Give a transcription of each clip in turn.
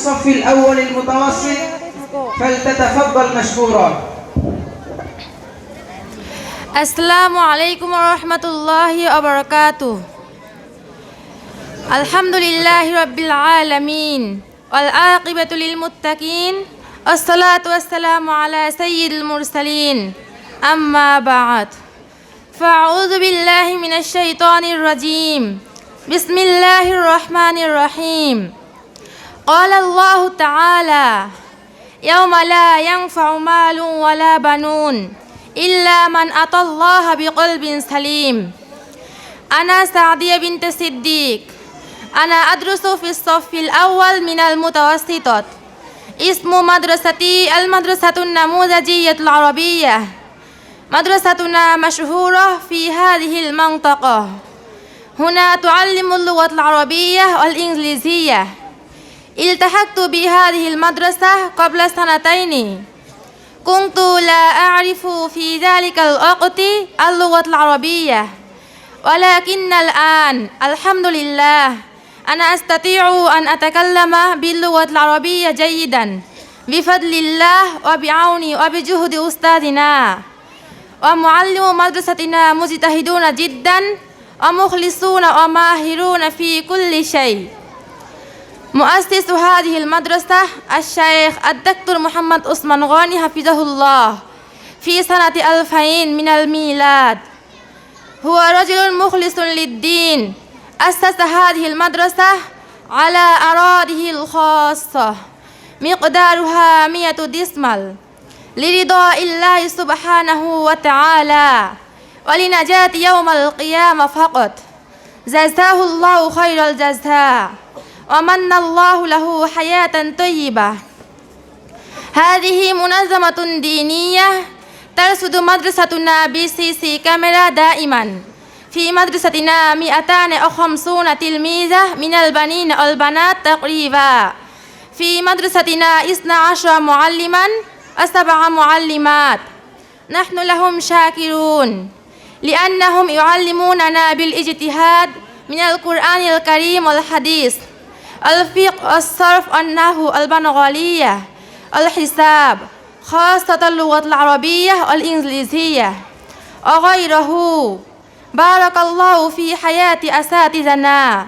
الصف الأول المتوسط فلتتفضل مشكورا. السلام عليكم ورحمة الله وبركاته. الحمد لله رب العالمين والعاقبة للمتقين الصلاة والسلام على سيد المرسلين. أما بعد فأعوذ بالله من الشيطان الرجيم. بسم الله الرحمن الرحيم. قال الله تعالى يوم لا ينفع مال ولا بنون إلا من أتى الله بقلب سليم. أنا سعدية بنت صديق أنا أدرس في الصف الأول من المتوسطات. اسم مدرستي المدرسة النموذجية العربية. مدرستنا مشهورة في هذه المنطقة. هنا تعلم اللغة العربية والإنجليزية. التحقت بهذه المدرسة قبل سنتين. كنت لا أعرف في ذلك الوقت اللغة العربية. ولكن الآن الحمد لله أنا أستطيع أن أتكلم باللغة العربية جيدا بفضل الله وبعون وبجهد أستاذنا. ومعلم مدرستنا مجتهدون جدا ومخلصون وماهرون في كل شيء. مؤسس هذه المدرسة الشيخ الدكتور محمد عثمان غاني حفظه الله. في سنة 2000 من الميلاد هو رجل مخلص للدين. أسس هذه المدرسة على أراضيه الخاصة. مقدارها مئة ديسمل لرضاء الله سبحانه وتعالى. ولنجاة يوم القيامة فقط. جزاه الله خير الجزاء. ومن الله له حياة طيبة. هذه منظمة دينية ترصد مدرستنا بي سي سي كاميرا دائما. في مدرستنا 250 تلميذة من البنين والبنات تقريبا. في مدرستنا 12 معلما وسبع معلمات. نحن لهم شاكرون لأنهم يعلموننا بالاجتهاد من القرآن الكريم والحديث. الفقه الصرف النحو البنغالية الحساب خاصة اللغة العربية والإنجليزية. وغيره. بارك الله في حياة أساتذتنا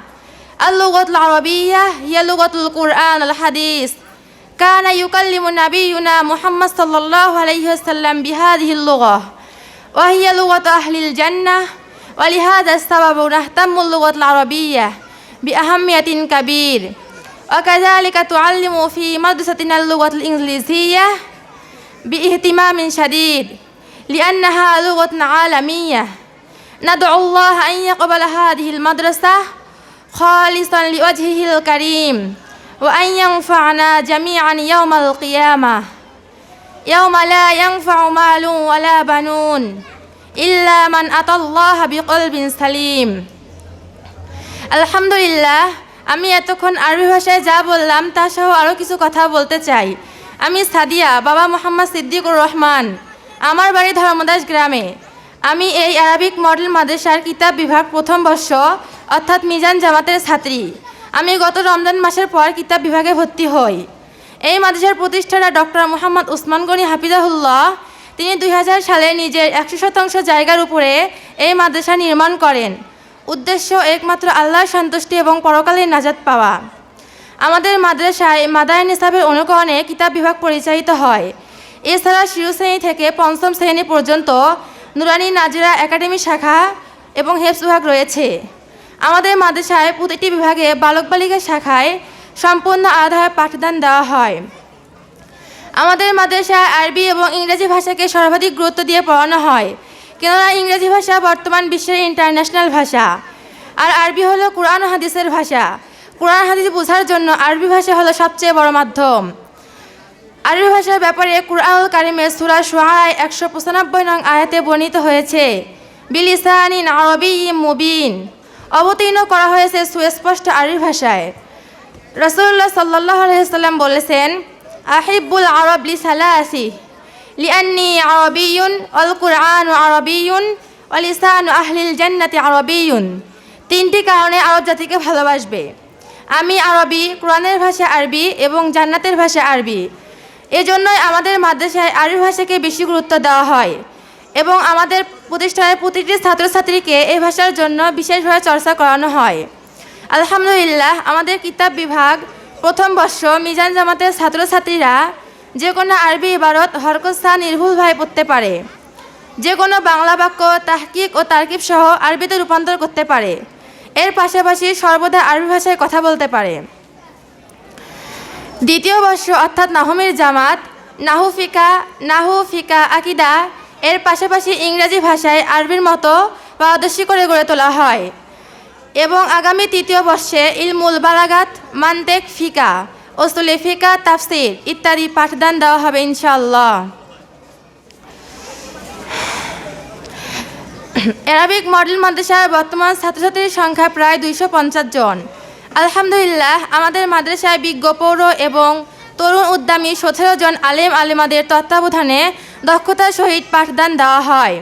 اللغة العربية هي لغة القرآن الحديث. كان يكلم نبينا محمد صلى الله عليه وسلم بهذه اللغة. وهي لغة أهل الجنة. ولهذا السبب نهتم اللغة العربية. بأهمية كبير. وكذلك تعلم في مدرستنا اللغة الإنجليزية بإهتمام شديد لأنها لغة عالمية. ندعو الله أن يقبل هذه المدرسة خالصا لوجهه الكريم وأن ينفعنا جميعا يوم القيامة. يوم لا ينفع مال ولا بنون إلا من أتى الله بقلب سليم. আলহামদুলিল্লাহ, আমি এতক্ষণ আরবি ভাষায় যা বললাম তা সহ আরও কিছু কথা বলতে চাই। আমি সাদিয়া, বাবা মোহাম্মদ সিদ্দিকুর রহমান। আমার বাড়ি ধর্মদাস গ্রামে। আমি এই আরবিক মডেল মাদ্রাসার কিতাব বিভাগ প্রথম বর্ষ, অর্থাৎ মিজান জামাতের ছাত্রী। আমি গত রমজান মাসের পর কিতাব বিভাগে ভর্তি হই। এই মাদ্রাসার প্রতিষ্ঠাতা ডক্টর মোহাম্মদ উসমান গনি হাফিজাহুল্লাহ, তিনি দুই হাজার সালে নিজের একশো শতাংশ জায়গার উপরে এই মাদ্রাসা নির্মাণ করেন। উদ্দেশ্য একমাত্র আল্লাহর সন্তুষ্টি এবং পরকালীন নাজাত পাওয়া। আমাদের মাদ্রাসায় মাদায় নিসাবের অনুকরণে কিতাব বিভাগ পরিচালিত হয়। এছাড়া শিশু শ্রেণি থেকে পঞ্চম শ্রেণি পর্যন্ত নুরানি নাজিরা একাডেমি শাখা এবং হেফস বিভাগ রয়েছে। আমাদের মাদ্রাসায় প্রতিটি বিভাগে বালক বালিকা শাখায় সম্পূর্ণ আলাদাভাবে পাঠদান দেওয়া হয়। আমাদের মাদ্রাসায় আরবি এবং ইংরেজি ভাষাকে সর্বাধিক গুরুত্ব দিয়ে পড়ানো হয়। কেননা ইংরেজি ভাষা বর্তমান বিশ্বের ইন্টারন্যাশনাল ভাষা। আর আরবি হলো কোরআন হাদিসের ভাষা। কোরআন হাদিস বোঝার জন্য আরবি ভাষা হলো সবচেয়ে বড় মাধ্যম। আরবি ভাষার ব্যাপারে কুরআল কারিমের সুরা সোহায় একশো পঁচানব্বই নং আয়াতে বর্ণিত হয়েছে, বিলিসানিন আরবি মুবিন। অবতীর্ণ করা হয়েছে সুস্পষ্ট আরবি ভাষায়। রসুল্লাহ সাল্লাহ আলহিসাল্লাম বলেছেন আহিবুল আরব লি আরবিয়ুন অল কুরআন আরবিয়ুন অলিসান আহলিল জান্নাতি আরবিয়ুন তিনটি কারণে আরব জাতিকে ভালোবাসবে। আমি আরবি, কোরআনের ভাষা আরবি এবং জান্নাতের ভাষা আরবি। এজন্যই আমাদের মাদ্রাসায় আরবি ভাষাকে বেশি গুরুত্ব দেওয়া হয় এবং আমাদের প্রতিষ্ঠানের প্রতিটি ছাত্রছাত্রীকে এই ভাষার জন্য বিশেষভাবে চর্চা করানো হয়। আলহামদুলিল্লাহ, আমাদের কিতাব বিভাগ প্রথম বর্ষ মিজান জামাতের ছাত্রছাত্রীরা যে কোনো আরবি ইবারত হরকস্থান নির্ভুলভাবে পড়তে পারে। যে কোনো বাংলা বাক্য, তাহকিক ও তারকিব সহ আরবিতে রূপান্তর করতে পারে। এর পাশাপাশি সর্বদা আরবি ভাষায় কথা বলতে পারে। দ্বিতীয় বর্ষ অর্থাৎ নাহমের জামাত, নাহু ফিকা নাহু ফিকা আকিদা, এর পাশাপাশি ইংরেজি ভাষায় আরবির মতো পারদর্শী করে গড়ে তোলা হয়। এবং আগামী তৃতীয় বর্ষে ইলমুল বালাগাত মান্তেক ফিকা। ওসুলে ফিকা তাফসির ইত্যাদি পাঠদান দেওয়া হবে ইনশাল্লাহ অ্যারাবিক মডেল মাদ্রাসার বর্তমান ছাত্রছাত্রীর সংখ্যা প্রায় দুইশো পঞ্চাশ জন। আলহামদুলিল্লাহ, আমাদের মাদ্রাসায় বিজ্ঞ, পৌর এবং তরুণ উদ্যমী সতেরো জন আলেম আলেমাদের তত্ত্বাবধানে দক্ষতার সহিত পাঠদান দেওয়া হয়।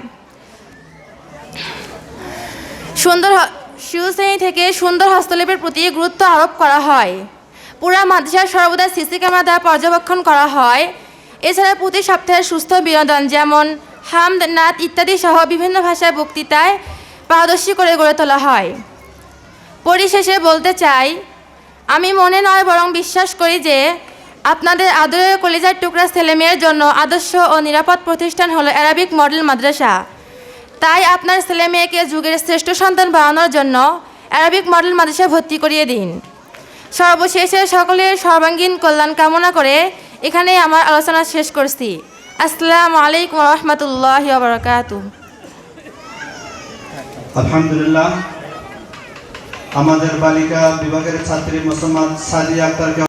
সুন্দর শিশু শ্রেণি থেকে সুন্দর হস্তলিপির প্রতি গুরুত্ব আরোপ করা হয়। পুরা মাদ্রাসার সর্বদা সিসি ক্যামেরা দ্বারা পর্যবেক্ষণ করা হয়। এছাড়া প্রতি সপ্তাহে সুস্থ বিনোদন যেমন হামদ নাত ইত্যাদি সহ বিভিন্ন ভাষায় বক্তৃতায় পারদর্শী করে গড়ে তোলা হয়। পরিশেষে বলতে চাই, আমি মনে নয় বরং বিশ্বাস করি যে আপনাদের আদরের কলিজার টুকরা ছেলেমেয়ের জন্য আদর্শ ও নিরাপদ প্রতিষ্ঠান হলো অ্যারাবিক মডেল মাদ্রাসা। তাই আপনার ছেলে মেয়েকে যুগের শ্রেষ্ঠ সন্তান বানানোর জন্য অ্যারাবিক মডেল মাদ্রাসায় ভর্তি করিয়ে দিন। সর্বশেষে সকলের সর্বাঙ্গীন কল্যাণ কামনা করে এখানে আমার আলোচনা শেষ করছি। আসসালামু আলাইকুম রহমতুল্লাহ বারকাত আলহামদুলিল্লাহ। আমাদের বালিকা বিভাগের ছাত্রী মোসাম্মদ সাদিয়া আক্তারকে